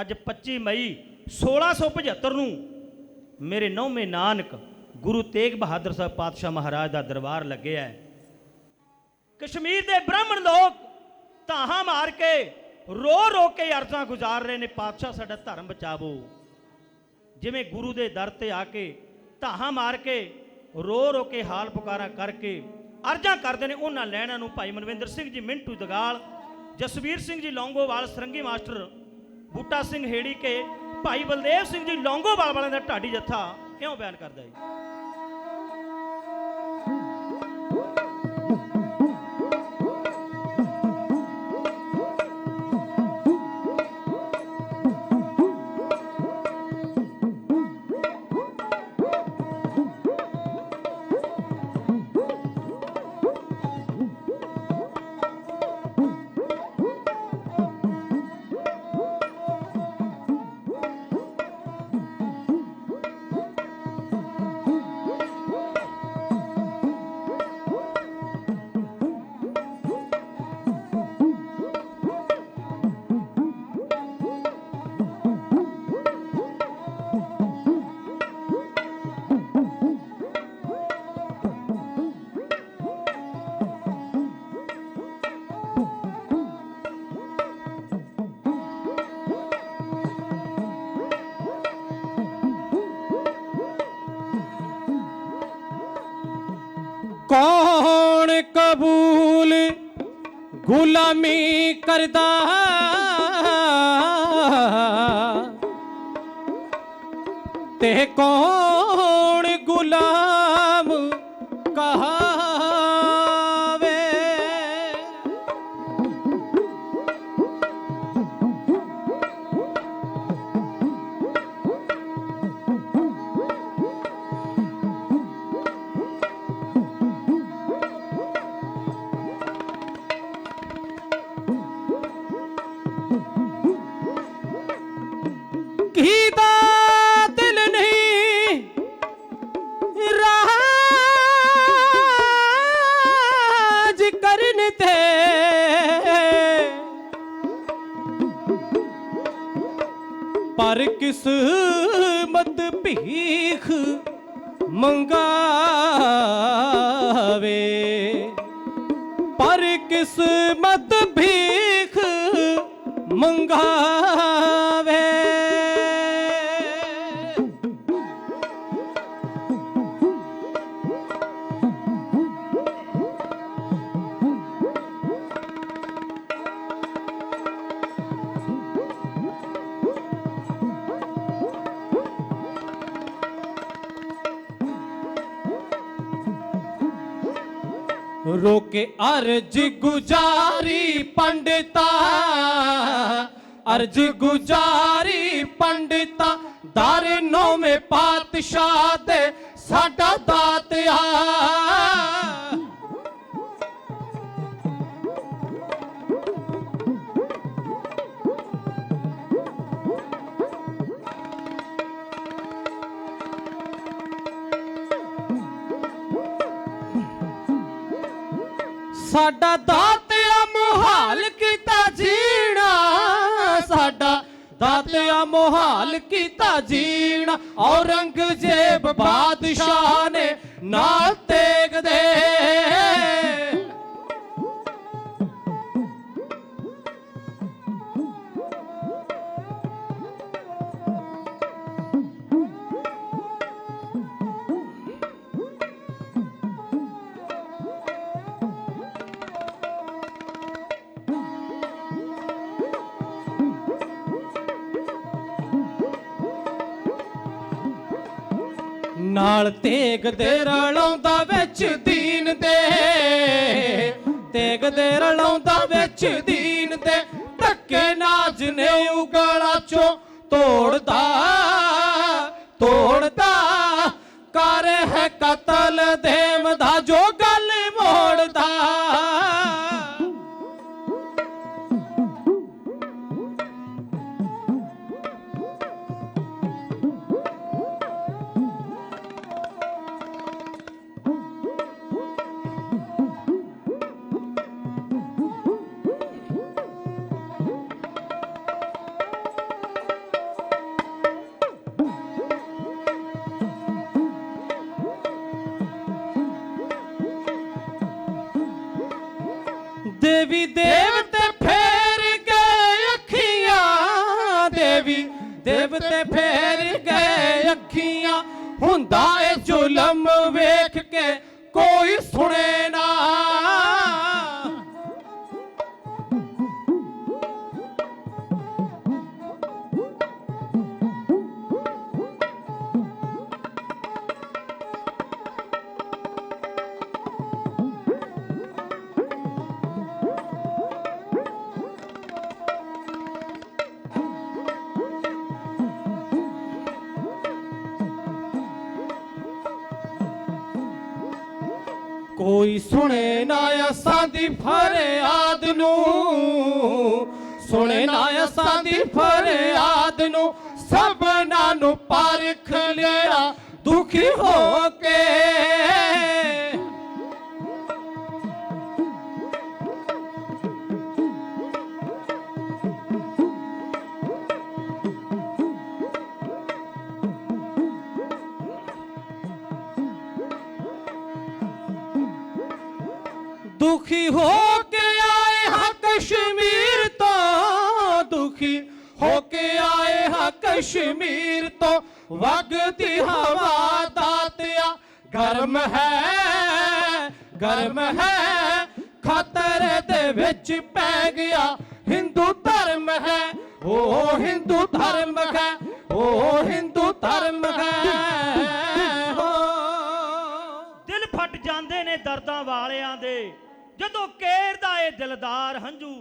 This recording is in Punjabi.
ਅੱਜ 25 ਮਈ 1675 ਨੂੰ ਮੇਰੇ ਨੌਵੇਂ ਨਾਨਕ ਗੁਰੂ ਤੇਗ ਬਹਾਦਰ ਸਾਹਿਬ ਪਾਤਸ਼ਾਹ ਮਹਾਰਾਜ ਦਾ ਦਰਬਾਰ ਲੱਗਿਆ ਹੈ। ਕਸ਼ਮੀਰ ਦੇ ਬ੍ਰਾਹਮਣ ਲੋਕ ਧਾਹਾਂ ਮਾਰ ਕੇ, ਰੋ ਰੋ ਕੇ ਅਰਜ਼ਾਂ ਗੁਜ਼ਾਰ ਰਹੇ ਨੇ, ਪਾਤਸ਼ਾਹ ਸਾਡਾ ਧਰਮ ਬਚਾਵੋ। ਜਿਵੇਂ ਗੁਰੂ ਦੇ ਦਰ ਤੇ ਆ ਕੇ ਧਾਹਾਂ ਮਾਰ ਕੇ, ਰੋ ਰੋ ਕੇ ਹਾਲ ਪੁਕਾਰਾ ਕਰਕੇ ਅਰਜ਼ਾਂ ਕਰਦੇ ਨੇ, ਉਹਨਾਂ ਲੈਣਾ ਨੂੰ ਭਾਈ ਮਨਵਿੰਦਰ ਸਿੰਘ ਜੀ ਮਿੰਟੂ ਦਗਾਲ, ਜਸਵੀਰ ਸਿੰਘ ਜੀ ਲੌਂਗੋਵਾਲ, ਸਰੰਗੀ ਮਾਸਟਰ ਬੂਟਾ ਸਿੰਘ ਹੇੜੀ ਕੇ ਭਾਈ ਬਲਦੇਵ ਸਿੰਘ ਜੀ ਲੌਂਗੋਵਾਲ ਵਾਲਿਆਂ ਦਾ ਢਾਡੀ ਜੱਥਾ ਕਿਉਂ ਬਿਆਨ ਕਰਦਾ ਹੈ ਕੌਣ ਕਬੂਲ ਗੁਲਾਮੀ ਕਰਦਾ? ਤੇ ਕੌਣ ਗੁਲਾਮ ਪਰ ਕਿਸਮਤ ਭੀਖ ਮੰਗਾਵੇ। ਪਰ ਕਿਸਮਤ ਭੀਖ ਮੰਗਾ ਰੋਕੇ ਅਰਜ ਗੁਜਾਰੀ ਪੰਡਤਾ ਅਰਜ ਗੁਜਾਰੀ ਪੰਡਤਾ ਦਰ ਨੌਵੇਂ ਪਾਤਸ਼ਾਹ ਤੇ ਸਾਡਾ ਦਾਤਿਆ ਸਾਡਾ ਦਾਤਿਆ ਮੁਹਾਲ ਕੀਤਾ ਜੀਣਾ। ਸਾਡਾ ਦਾਤਿਆ ਮੁਹਾਲ ਕੀਤਾ ਜੀਣਾ। ਔਰੰਗਜ਼ੇਬ ਬਾਦਸ਼ਾਹ ਨੇ ਨਾਲ ਤੇਗ ਦੇ। ਨਾਲ ਤੇਗ ਦੇ ਰਲਾਉਂਦਾ ਵਿੱਚ ਦੀਨ ਦੇ ਤੇਗ ਦੇ ਰਲਾਉਂਦਾ ਵਿੱਚ ਦੀਨ ਦੇ ਧੱਕੇ ਨਾਜ ਨੇ ਉਗਲਾ ਚੋਂ ਤੋੜਦਾ ਤੋੜਦਾ। ਕਰ ਹੈ ਕਤਲ ਦੇ ਦੇਵੀ ਦੇਵਤੇ ਫੇਰ ਗਏ ਅੱਖੀਆਂ, ਦੇਵੀ ਦੇਵਤੇ ਫੇਰ ਗਏ ਅੱਖੀਆਂ। ਹੁੰਦਾ ਏ ਜ਼ੁਲਮ ਵੇਖ ਕੇ ਕੋਈ ਸੁਣੇ ਕੋਈ ਸੁਣੇ ਨਾ ਅਸਾਂ ਦੀ ਫਰਿਆਦ ਨੂੰ। ਸੁਣੇ ਨਾ ਅਸਾਂ ਦੀ ਫਰਿਆਦ ਨੂੰ। ਸਭਨਾਂ ਨੂੰ ਪਾਰਖ ਲਿਆ। ਦੁਖੀ ਹੋ ਕੇ ਦੁਖੀ ਹੋ ਕੇ ਆਏ ਹਾਂ ਕਸ਼ਮੀਰ ਤੋਂ। ਦੁਖੀ ਹੋ ਕੇ ਆਏ ਹਾਂ ਕਸ਼ਮੀਰ ਤੋਂ। ਵਗਦੀ ਹਵਾ ਦਾਤਿਆ ਗਰਮ ਹੈ ਗਰਮ ਹੈ। ਖਤਰੇ ਦੇ ਵਿੱਚ ਪੈ ਗਿਆ ਹਿੰਦੂ ਧਰਮ ਹੈ। ਉਹ ਹਿੰਦੂ ਧਰਮ ਹੈ ਉਹ ਹਿੰਦੂ ਧਰਮ ਹੈ। ਦਿਲ ਫਟ ਜਾਂਦੇ ਨੇ ਦਰਦਾਂ ਵਾਲਿਆਂ ਦੇ। ਜਦੋਂ ਕੇਰ ਦਾ ਇਹ ਦਿਲਦਾਰ ਹੰਝੂ